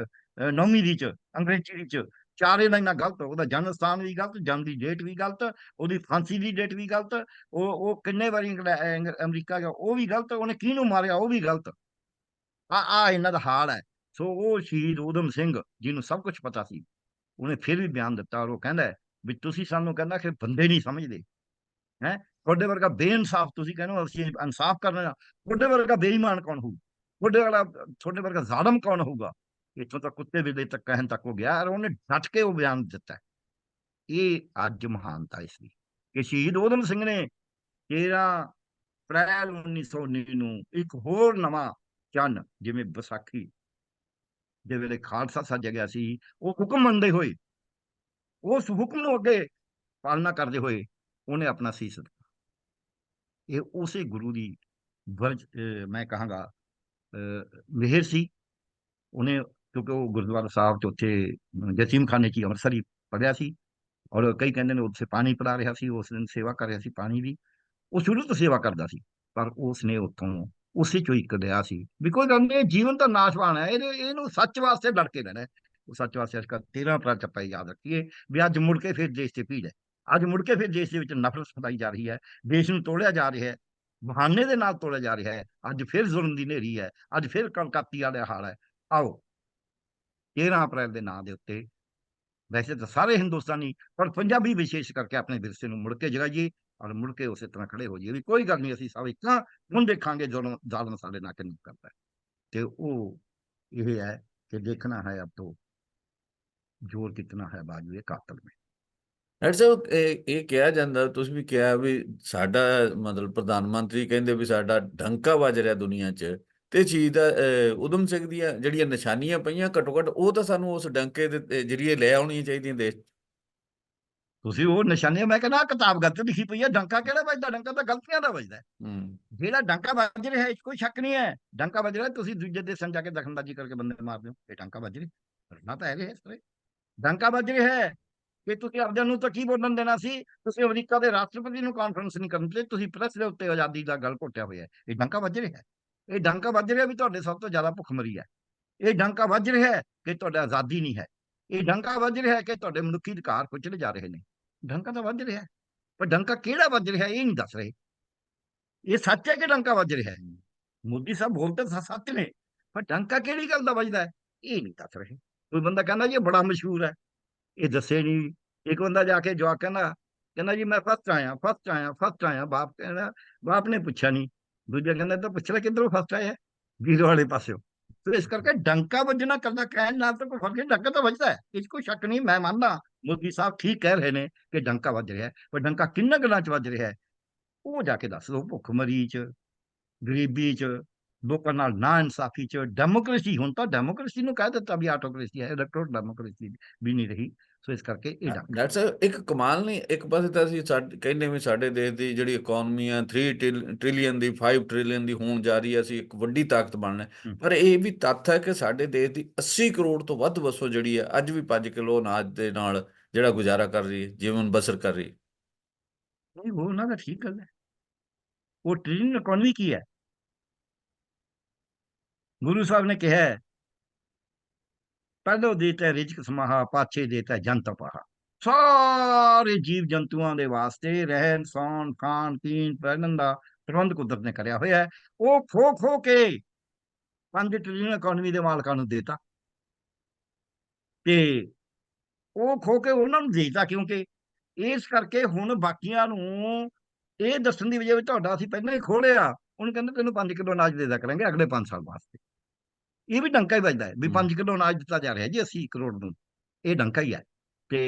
Speaker 2: ਨੌਵੀਂ ਦੀ 'ਚ, ਅੰਗਰੇਜ਼ੀ 'ਚ। ਚਾਰੇ ਲਾਈਨਾਂ ਗਲਤ, ਉਹਦਾ ਜਨਮ ਸਥਾਨ ਵੀ ਗਲਤ, ਜਨਮ ਦੀ ਡੇਟ ਵੀ ਗਲਤ, ਉਹਦੀ ਫਾਂਸੀ ਦੀ ਡੇਟ ਵੀ ਗਲਤ, ਉਹ ਉਹ ਕਿੰਨੇ ਵਾਰੀ ਅਮਰੀਕਾ ਗਿਆ, ਉਹ ਵੀ ਗਲਤ, ਉਹਨੇ ਕਿਹਨੂੰ ਮਾਰਿਆ, ਉਹ ਵੀ ਗਲਤ। ਆ ਆ ਇਹਨਾਂ ਦਾ ਹਾਲ ਹੈ। ਸੋ ਉਹ ਸ਼ਹੀਦ ਊਧਮ ਸਿੰਘ, ਜਿਹਨੂੰ ਸਭ ਕੁਝ ਪਤਾ ਸੀ, ਉਹਨੇ ਫਿਰ ਵੀ ਬਿਆਨ ਦਿੱਤਾ ਔਰ ਉਹ ਕਹਿੰਦਾ ਵੀ ਤੁਸੀਂ ਸਾਨੂੰ ਕਹਿੰਦਾ ਕਿ ਬੰਦੇ ਨਹੀਂ ਸਮਝਦੇ। ਹੈ? ਤੁਹਾਡੇ ਵਰਗਾ ਬੇਇਨਸਾਫ ਤੁਸੀਂ ਕਹਿੰਦੇ ਹੋ, ਅਸੀਂ ਇਨਸਾਫ ਕਰਨਾ ਤੁਹਾਡੇ ਵਰਗਾ ਬੇਈਮਾਨ ਕੌਣ ਹੋਊ? ਤੁਹਾਡੇ ਵਾਲਾ, ਤੁਹਾਡੇ ਵਰਗਾ ਜ਼ਾਲਮ ਕੌਣ ਹੋਊਗਾ? ਇੱਥੋਂ ਤੱਕ ਕੁੱਤੇ ਬਿੱਲੇ ਤੱਕ ਕਹਿਣ ਤੱਕ ਹੋ ਗਿਆ ਔਰ ਉਹਨੇ ਡਟ ਕੇ ਉਹ ਬਿਆਨ ਦਿੱਤਾ? ਇਹ ਅੱਜ ਮਹਾਨਤਾ ਇਸ ਦੀ ਕਿ ਸ਼ਹੀਦ ਊਧਮ ਸਿੰਘ ਨੇ 13 ਅਪ੍ਰੈਲ 1919 ਨੂੰ ਇੱਕ ਹੋਰ ਨਵਾਂ ਚੰਨ, ਜਿਵੇਂ ਵਿਸਾਖੀ ਦੇ ਵੇਲੇ ਖਾਲਸਾ ਸਾਜਿਆ ਗਿਆ ਸੀ, ਉਹ ਹੁਕਮ ਮੰਨਦੇ ਹੋਏ, ਉਸ ਹੁਕਮ ਨੂੰ ਅੱਗੇ ਪਾਲਣਾ ਕਰਦੇ ਹੋਏ ਉਹਨੇ ਆਪਣਾ ਸੀਸ ਦਿੱਤਾ ਇਹ ਉਸੇ ਗੁਰੂ ਦੀ ਵਰਜ ਮੈਂ ਕਹਾਂਗਾ, ਅਹ ਮਿਹਰ ਸੀ। ਉਹਨੇ ਕਿਉਂਕਿ ਉਹ ਗੁਰਦੁਆਰਾ ਸਾਹਿਬ ਚ ਉੱਥੇ ਜਸੀਮ ਖਾਨੇ ਚ ਹੀ ਅੰਮ੍ਰਿਤਸਰ ਹੀ ਪੜਿਆ ਸੀ ਔਰ ਕਈ ਕਹਿੰਦੇ ਨੇ ਉੱਥੇ ਪਾਣੀ ਪਿਲਾ ਰਿਹਾ ਸੀ, ਉਸ ਦਿਨ ਸੇਵਾ ਕਰ ਰਿਹਾ ਸੀ ਪਾਣੀ ਦੀ। ਉਹ ਸ਼ੁਰੂ ਤੋਂ ਸੇਵਾ ਕਰਦਾ ਸੀ, ਪਰ ਉਸ ਨੇ ਉੱਥੋਂ ਉਸੇ ਚੋਂ ਇੱਕ ਲਿਆ ਸੀ ਬਿਕੋਜ ਕੋਈ ਗੱਲ ਨਹੀਂ ਜੀਵਨ ਤਾਂ ਨਾਸ਼ਵਾਨ ਹੈ ਇਹਨੂੰ ਇਹਨੂੰ ਸੱਚ ਵਾਸਤੇ ਲੜ ਕੇ ਰਹਿਣਾ ਉਹ ਸੱਚ ਵਾਸਤੇ ਅੱਜ ਕੱਲ੍ਹ 13 ਅਪ੍ਰੈਲ ਚੱਪਾ ਯਾਦ ਰੱਖੀਏ ਵੀ ਅੱਜ ਮੁੜ ਕੇ ਫਿਰ ਦੇਸ਼ ਤੇ ਭੀੜ ਹੈ। ਅੱਜ ਮੁੜ ਕੇ ਫਿਰ ਦੇਸ਼ ਦੇ ਵਿੱਚ ਨਫ਼ਰਤ ਫੈਲਾਈ ਜਾ ਰਹੀ ਹੈ, ਦੇਸ਼ ਨੂੰ ਤੋੜਿਆ ਜਾ ਰਿਹਾ ਹੈ, ਬਹਾਨੇ ਦੇ ਨਾਲ ਤੋੜਿਆ ਜਾ ਰਿਹਾ ਹੈ। ਅੱਜ ਫਿਰ ਜ਼ੁਲਮ ਦੀ ਨੇਰੀ ਹੈ, ਅੱਜ ਫਿਰ ਕਲਕਾਤੀ ਵਾਲਾ ਹਾਲ ਹੈ। ਆਓ 13 ਅਪ੍ਰੈਲ ਦੇ ਨਾਂ ਦੇ ਉੱਤੇ। ਵੈਸੇ ਤਾਂ ਸਾਰੇ ਹਿੰਦੁਸਤਾਨੀ, ਪਰ ਪੰਜਾਬੀ ਵਿਸ਼ੇਸ਼ ਕਰਕੇ ਆਪਣੇ ਵਿਰਸੇ ਨੂੰ ਮੁੜ ਕੇ ਜਗਾਈਏ ਔਰ ਮੁੜ ਕੇ ਉਸੇ ਤਰ੍ਹਾਂ ਖੜੇ ਹੋ ਜਾਈਏ ਵੀ ਕੋਈ ਗੱਲ ਨਹੀਂ, ਅਸੀਂ ਸਭ ਇੱਕ ਹੁਣ ਦੇਖਾਂਗੇ ਜਦੋਂ ਜ਼ਾਲਮ ਸਾਡੇ ਨਾਲ ਕਿੰਨੀ ਕਰਦਾ ਤੇ ਉਹ ਇਹ ਹੈ ਕਿ ਦੇਖਣਾ ਹੈ ਅਬ ਤੋਂ ਜ਼ੋਰ ਕਿਤਨਾ ਹੈ ਬਾਜੂ ਕਾਤਲ में
Speaker 1: ਡਾਕਟਰ ਸਾਹਿਬ, ਇਹ ਇਹ ਕਿਹਾ ਜਾਂਦਾ, ਤੁਸੀਂ ਵੀ ਕਿਹਾ ਵੀ ਸਾਡਾ ਮਤਲਬ ਪ੍ਰਧਾਨ ਮੰਤਰੀ ਕਹਿੰਦੇ ਵੀ ਸਾਡਾ ਡੰਕਾ ਵੱਜ ਰਿਹਾ ਦੁਨੀਆ 'ਚ। ਤੇ ਚੀਜ਼ ਦਾ ਊਧਮ ਸਿੰਘ ਦੀਆਂ ਜਿਹੜੀਆਂ ਨਿਸ਼ਾਨੀਆਂ ਪਈਆਂ ਘੱਟੋ ਘੱਟ ਉਹ ਤਾਂ ਸਾਨੂੰ ਉਸ ਡੰਕੇ ਦੇ ਤੇ ਜਰੀਏ ਲੈ ਆਉਣੀਆਂ ਚਾਹੀਦੀਆਂ ਦੇਸ਼।
Speaker 2: ਤੁਸੀਂ ਉਹ ਨਿਸ਼ਾਨੀਆਂ ਮੈਂ ਕਹਿੰਦਾ ਕਿਤਾਬ ਗਲਤ ਲਿਖੀ ਪਈ ਹੈ ਡੰਕਾ ਕਿਹੜਾ ਵੱਜਦਾ? ਡੰਕਾ ਤਾਂ ਗਲਤੀਆਂ ਦਾ ਵੱਜਦਾ। ਜਿਹੜਾ ਡੰਕਾ ਵੱਜ ਰਿਹਾ ਇਸ ਕੋਈ ਸ਼ੱਕ ਨਹੀਂ ਹੈ। ਡੰਕਾ ਵੱਜ ਰਿਹਾ ਤੁਸੀਂ ਦੂਜੇ ਦੇਸ਼ਾਂ ਜਾ ਕੇ ਦਖਲਅੰਦਾਜ਼ੀ ਕਰਕੇ ਬੰਦੇ ਮਾਰਦੇ ਹੋ ਇਹ ਡੰਕਾ ਵੱਜ ਰਿਹਾ। ਕਰਨਾ ਤਾਂ ਹੈਗੇ ਇਸ ਤਰ੍ਹਾਂ ਹੀ। ਡੰਕਾ ਵੱਜ ਰਿਹਾ ਹੈ ਕਿ ਤੁਸੀਂ ਆਪਦਿਆਂ ਨੂੰ ਤਾਂ ਕੀ ਬੋਲਣ ਦੇਣਾ ਸੀ? ਤੁਸੀਂ ਅਮਰੀਕਾ ਦੇ ਰਾਸ਼ਟਰਪਤੀ ਨੂੰ ਕਾਨਫਰੰਸ ਨਹੀਂ ਕਰਨ ਦਿੱਤੇ ਤੁਸੀਂ ਪ੍ਰੈਸ ਦੇ ਉੱਤੇ ਆਜ਼ਾਦੀ ਦਾ ਗਲ ਘੋਟਿਆ ਹੋਇਆ ਇਹ ਡੰਕਾ ਵੱਜ ਰਿਹਾ ਹੈ। ਇਹ ਡਾਂਕਾ ਵੱਜ ਰਿਹਾ ਵੀ ਤੁਹਾਡੇ ਸਭ ਤੋਂ ਜ਼ਿਆਦਾ ਭੁੱਖਮਰੀ ਹੈ। ਇਹ ਡਾਂਕਾ ਵੱਜ ਰਿਹਾ ਕਿ ਤੁਹਾਡਾ ਆਜ਼ਾਦੀ ਨਹੀਂ ਹੈ। ਇਹ ਡਾਂਕਾ ਵੱਜ ਰਿਹਾ ਕਿ ਤੁਹਾਡੇ ਮਨੁੱਖੀ ਅਧਿਕਾਰ ਕੁਚਲੇ ਜਾ ਰਹੇ ਨੇ। ਡਾਂਕਾ ਤਾਂ ਵੱਜ ਰਿਹਾ ਪਰ ਡਾਂਕਾ ਕਿਹੜਾ ਵੱਜ ਰਿਹਾ ਇਹ ਨਹੀਂ ਦੱਸ ਰਹੇ। ਇਹ ਸੱਚ ਹੈ ਕਿ ਡਾਂਕਾ ਵੱਜ ਰਿਹਾ ਮੋਦੀ ਸਾਹਿਬ ਬੋਲਦੇ ਤਾਂ ਸੱਚ ਨੇ, ਪਰ ਡਾਂਕਾ ਕਿਹੜੀ ਗੱਲ ਦਾ ਵੱਜਦਾ ਇਹ ਨਹੀਂ ਦੱਸ ਰਹੇ। ਕੋਈ ਬੰਦਾ ਕਹਿੰਦਾ ਜੀ ਇਹ ਬੜਾ ਮਸ਼ਹੂਰ ਹੈ। ਇਹ ਦੱਸੇ ਨਹੀਂ। ਇੱਕ ਬੰਦਾ ਜਾ ਕੇ ਜਵਾਕ ਕਹਿੰਦਾ ਕਹਿੰਦਾ ਜੀ ਮੈਂ ਫਸਟ ਆਇਆ ਫਸਟ ਆਇਆ ਫਸਟ ਆਇਆ, ਬਾਪ ਕਹਿੰਦਾ, ਬਾਪ ਨੇ ਪੁੱਛਿਆ ਨਹੀਂ। ਦੂਜਾ ਕਹਿੰਦਾ ਤਾਂ ਪੁੱਛ ਲੈ ਕਿੱਧਰੋਂ ਫਸਟ ਆਇਆ ਵੀਰੋ ਵਾਲੇ ਪਾਸਿਓ। ਤੇ ਇਸ ਕਰਕੇ ਡੰਕਾ ਵੱਜਣਾ ਕਰਦਾ, ਕਹਿਣ ਨਾਲ ਤਾਂ ਕੋਈ ਫ਼ਰਕ ਨਹੀਂ, ਡੰਕਾ ਤਾਂ ਵੱਜਦਾ ਹੈ। ਇਸ ਕੋਈ ਸ਼ੱਕ ਨਹੀਂ, ਮੈਂ ਮੰਨਦਾ, ਮੋਦੀ ਸਾਹਿਬ ਠੀਕ ਕਹਿ ਰਹੇ ਨੇ ਕਿ ਡੰਕਾ ਵੱਜ ਰਿਹਾ ਹੈ, ਪਰ ਡੰਕਾ ਕਿੰਨਾ ਗੱਲਾਂ 'ਚ ਵੱਜ ਰਿਹਾ ਹੈ? ਉਹ ਜਾ ਕੇ ਦੱਸ ਦਿਓ ਭੁੱਖਮਰੀ 'ਚ ਗਰੀਬੀ 'ਚ, ਲੋਕਾਂ ਨਾਲ ਨਾ ਇਨਸਾਫੀ 'ਚ। ਡੈਮੋਕ੍ਰੇਸੀ, ਹੁਣ ਤਾਂ ਡੈਮੋਕ੍ਰੇਸੀ ਨੂੰ ਕਹਿ ਦਿੱਤਾ ਵੀ ਆਟੋਕ੍ਰੇਸੀ ਹੈ ਇਲੈਕਟ੍ਰੋਨ ਡੈਮੋਕ੍ਰੇਸੀ ਵੀ ਨਹੀਂ ਰਹੀ। ਸੋ ਇਸ ਕਰਕੇ ਇਹ ਡੰਕਾ
Speaker 1: ਡਾਕਟਰ ਸਾਹਿਬ ਇੱਕ ਕਮਾਲ ਨਹੀਂ ਇੱਕ ਪਾਸੇ ਤਾਂ ਅਸੀਂ ਸਾਡੇ ਕਹਿੰਦੇ ਵੀ ਸਾਡੇ ਦੇਸ਼ ਦੀ ਜਿਹੜੀ ਇਕਨੋਮੀ ਆ 3 ਟ੍ਰਿਲੀਅਨ ਦੀ 5 ਟ੍ਰਿਲੀਅਨ ਦੀ ਹੋਣ ਜਾ ਰਹੀ ਹੈ ਅਸੀਂ ਇੱਕ ਵੱਡੀ ਤਾਕਤ ਬਣਨਾ। ਪਰ ਇਹ ਵੀ ਤੱਥ ਹੈ ਕਿ ਸਾਡੇ ਦੇਸ਼ ਦੀ 80 ਕਰੋੜ ਤੋਂ ਵੱਧ ਵਸੋਂ ਜਿਹੜੀ ਹੈ ਅੱਜ ਵੀ 5 ਕਿਲੋ ਅਨਾਜ ਦੇ ਨਾਲ ਜਿਹੜਾ ਗੁਜ਼ਾਰਾ ਕਰ ਰਹੀ ਹੈ ਜੀਵਨ ਬਸਰ ਕਰ ਰਹੀ ਹੈ।
Speaker 2: ਨਹੀਂ ਉਹ ਉਹਨਾਂ ਦਾ ਠੀਕ ਗੱਲ ਹੈ। ਉਹ ਟ੍ਰਿਲੀਅਨ ਇਕਨੋਮੀ ਕੀ ਹੈ? ਗੁਰੂ ਸਾਹਿਬ ਨੇ ਕਿਹਾ ਹੈ, ਪਹਿਲੋ ਦੇਤਾ ਰਿਜਕ ਸਮਾਹਾ, ਪਾਛੇ ਦੇਤਾ ਜੰਤ ਪਹਾ ਸਾਰੇ ਜੀਵ ਜੰਤੂਆਂ ਦੇ ਵਾਸਤੇ ਰਹਿਣ, ਸੌਣ, ਖਾਣ, ਪੀਣ, ਪਹਿਨਣ ਦਾ ਪ੍ਰਬੰਧ ਕੁਦਰਤ ਨੇ ਕਰਿਆ ਹੋਇਆ ਹੈ। ਉਹ ਖੋ ਖੋ ਕੇ 5 ਟ੍ਰਿਲੀਅਨ ਇਕਨੋਮੀ ਦੇ ਮਾਲਕਾਂ ਨੂੰ ਦੇਤਾ। ਤੇ ਉਹ ਖੋ ਕੇ ਉਹਨਾਂ ਨੂੰ ਦੇਤਾ ਕਿਉਂਕਿ ਇਸ ਕਰਕੇ ਹੁਣ ਬਾਕੀਆਂ ਨੂੰ ਇਹ ਦੱਸਣ ਦੀ ਵਜ੍ਹਾ ਵੀ ਤੁਹਾਡਾ ਅਸੀਂ ਪਹਿਲਾਂ ਹੀ ਖੋਲਿਆ ਉਹਨੂੰ ਕਹਿੰਦੇ ਤੈਨੂੰ 5 ਕਿਲੋ ਅਨਾਜ ਦੇ ਦਿਆ ਕਰਾਂਗੇ ਅਗਲੇ 5 ਸਾਲ ਵਾਸਤੇ। ਇਹ ਵੀ ਡੰਕਾ ਹੀ ਵੱਜਦਾ ਹੈ ਵੀ
Speaker 1: ਹਮ।
Speaker 2: 5 ਕਿਲੋ ਅਨਾਜ ਦਿੱਤਾ ਜਾ ਰਿਹਾ ਜੀ 80 ਕਰੋੜ ਨੂੰ। ਇਹ ਡੰਕਾ ਹੀ ਹੈ। ਤੇ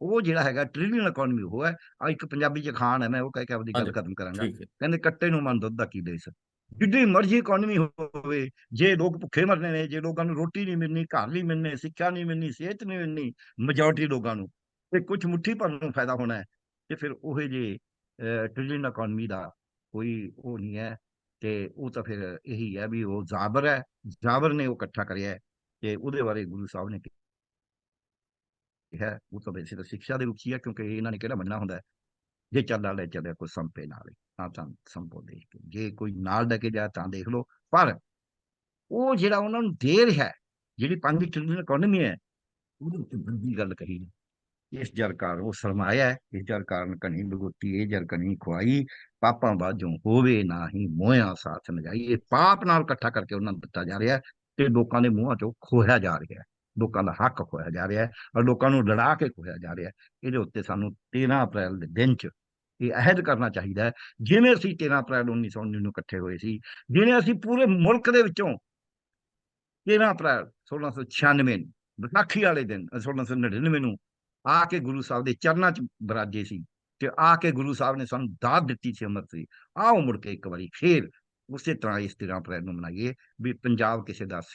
Speaker 2: ਉਹ ਜਿਹੜਾ ਹੈਗਾ ਟ੍ਰਿਲੀਅਨ ਇਕਨੋਮੀ ਉਹ ਹੈ। ਆ ਇੱਕ ਪੰਜਾਬੀ ਚ ਖਾਨ ਹੈ ਮੈਂ ਉਹ ਕਹਿ ਕੇ ਆਪਦੀ ਗੱਲ ਖਤਮ ਕਰਾਂਗਾ। ਕਹਿੰਦੇ ਕੱਟੇ ਨੂੰ ਮਨ ਦੁੱਧ ਦਾ ਕੀ ਦੇ ਸਕ ਜਿੱਡੀ ਮਰਜ਼ੀ ਇਕਨੋਮੀ ਹੋਵੇ ਜੇ ਲੋਕ ਭੁੱਖੇ ਮਰਨੇ ਨੇ ਜੇ ਲੋਕਾਂ ਨੂੰ ਰੋਟੀ ਨਹੀਂ ਮਿਲਣੀ ਘਰ ਨਹੀਂ ਮਿਲਣੇ ਸਿੱਖਿਆ ਨਹੀਂ ਮਿਲਣੀ ਸਿਹਤ ਨਹੀਂ ਮਿਲਣੀ ਮੈਜੋਰਟੀ ਲੋਕਾਂ ਨੂੰ ਤੇ ਕੁਝ ਮੁੱਠੀ ਭਰ ਨੂੰ ਫਾਇਦਾ ਹੋਣਾ ਹੈ ਤੇ ਫਿਰ ਉਹ ਜੇ ਟ੍ਰਿਲੀਅਨ ਇਕਨੋਮੀ ਦਾ ਕੋਈ ਉਹ ਨਹੀਂ ਹੈ ਤੇ ਉਹ ਤਾਂ ਫਿਰ ਇਹੀ ਹੈ ਵੀ ਉਹ ਜ਼ਾਬਰ ਹੈ, ਜ਼ਾਬਰ ਨੇ ਉਹ ਇਕੱਠਾ ਕਰਿਆ ਤੇ ਉਹਦੇ ਬਾਰੇ ਗੁਰੂ ਸਾਹਿਬ ਨੇ ਕਿਹਾ, ਉਹ ਤਾਂ ਵੈਸੇ ਤਾਂ ਸਿੱਖਿਆ ਦੇ ਰੂਪ ਹੀ ਹੈ ਕਿਉਂਕਿ ਇਹਨਾਂ ਨੇ ਕਿਹੜਾ ਮੰਨਣਾ ਹੁੰਦਾ ਜੇ ਚੱਲਾ ਲੈ ਚੱਲਿਆ ਕੋਈ ਸੰਪੇ ਨਾਲ ਤਾਂ ਤਾਂ ਸੰਪੋ ਦੇਖ ਕੇ, ਜੇ ਕੋਈ ਨਾਲ ਲੈ ਕੇ ਜਾ ਤਾਂ ਦੇਖ ਲਓ, ਪਰ ਉਹ ਜਿਹੜਾ ਉਹਨਾਂ ਨੂੰ ਦੇ ਰਿਹਾ ਜਿਹੜੀ ਪੰਜ ਟ੍ਰਿਲੀਅਨ ਇਕਨੋਮੀ ਹੈ, ਉਹਦੇ ਉੱਤੇ ਵੱਡੀ ਗੱਲ ਕਹੀ ਹੈ। ਇਸ ਜਰ ਕਾਰਨ ਉਹ ਸਰਮਾਇਆ ਹੈ ਇਸ ਜਰ ਕਾਰਨ ਕਣੀ ਬਗੋਤੀ ਇਹ ਜਰ ਕਣੀ ਖਵਾਈ ਪਾਪਾਂ ਬਾਝੋਂ ਹੋਵੇ ਨਾ ਹੀ ਮੋਇਆ ਸਾਥ ਨ ਜਾਈ ਇਹ ਪਾਪ ਨਾਲ ਇਕੱਠਾ ਕਰਕੇ ਉਹਨਾਂ ਨੂੰ ਦਿੱਤਾ ਜਾ ਰਿਹਾ ਤੇ ਲੋਕਾਂ ਦੇ ਮੂੰਹਾਂ ਚੋਂ ਖੋਇਆ ਜਾ ਰਿਹਾ ਲੋਕਾਂ ਦਾ ਹੱਕ ਖੋਇਆ ਜਾ ਰਿਹਾ ਔਰ ਲੋਕਾਂ ਨੂੰ ਲੜਾ ਕੇ ਖੋਇਆ ਜਾ ਰਿਹਾ ਇਹਦੇ ਉੱਤੇ ਸਾਨੂੰ 13 ਅਪ੍ਰੈਲ ਦੇ ਦਿਨ 'ਚ ਇਹ ਅਹਿਦ ਕਰਨਾ ਚਾਹੀਦਾ ਹੈ। ਜਿਵੇਂ ਅਸੀਂ 13 ਅਪ੍ਰੈਲ 1919 ਨੂੰ ਇਕੱਠੇ ਹੋਏ ਸੀ ਜਿਵੇਂ ਅਸੀਂ ਪੂਰੇ ਮੁਲਕ ਦੇ ਵਿੱਚੋਂ 13 ਅਪ੍ਰੈਲ 1696 ਨੂੰ ਵਿਸਾਖੀ ਵਾਲੇ ਦਿਨ ਅ, 1699 ਨੂੰ ਆ ਕੇ ਗੁਰੂ ਸਾਹਿਬ ਦੇ ਚਰਨਾਂ 'ਚ ਬਰਾਜੇ ਸੀ ਤੇ ਆ ਕੇ ਗੁਰੂ ਸਾਹਿਬ ਨੇ ਸਾਨੂੰ ਦਾਤ ਦਿੱਤੀ ਸੀ ਅੰਮ੍ਰਿਤ ਦੀ। ਆਓ ਮੁੜ ਕੇ ਇੱਕ ਵਾਰੀ ਫੇਰ ਉਸੇ ਤਰ੍ਹਾਂ ਇਸ 13 ਅਪ੍ਰੈਲ ਨੂੰ ਮਨਾਈਏ ਵੀ ਪੰਜਾਬ ਕਿਸੇ ਦਾ